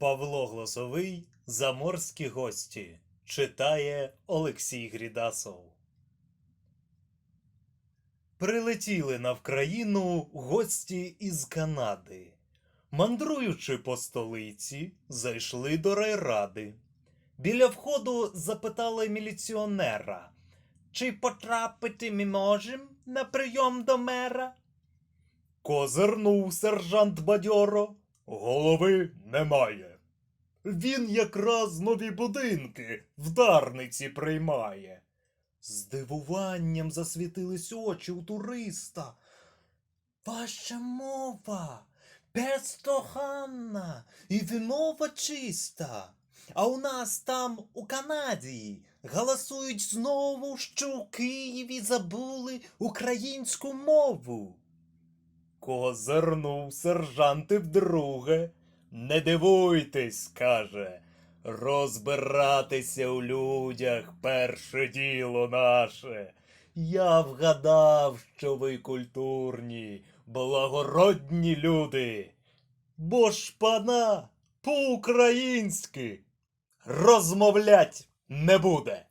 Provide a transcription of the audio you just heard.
Павло Глосовий Заморські гості читає Олексій Грідасов. Прилетіли на Вкраїну гості із Канади. Мандруючи по столиці, зайшли до райради. Біля входу запитали міліціонера, чи потрапити ми можем на прийом до мера? Козирнув сержант бадьоро. Голови немає. Він якраз нові будинки в Дарниці приймає. Здивуванням засвітились очі у туриста. Ваша мова бездоганна і вимова чиста. А у нас там, у Канаді, галасують знову, що у Києві забули українську мову. Козирнув сержанти вдруге. Не дивуйтесь, каже. Розбиратися у людях перше діло наше. Я вгадав, що ви культурні, благородні люди. Бо ж пана по-українськи розмовлять не буде.